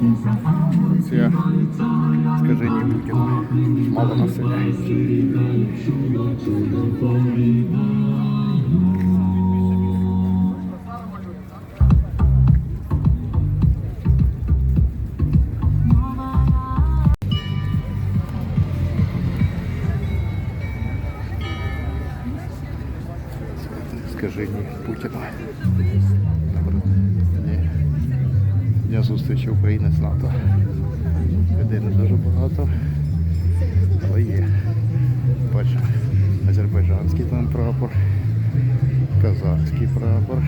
Це скажені Путіна. Мало населення. Скажені Путіна. Дня зустрічі України з НАТО. Людей не дуже багато. Але є. Бачимо, азербайджанський там прапор, казахський прапор,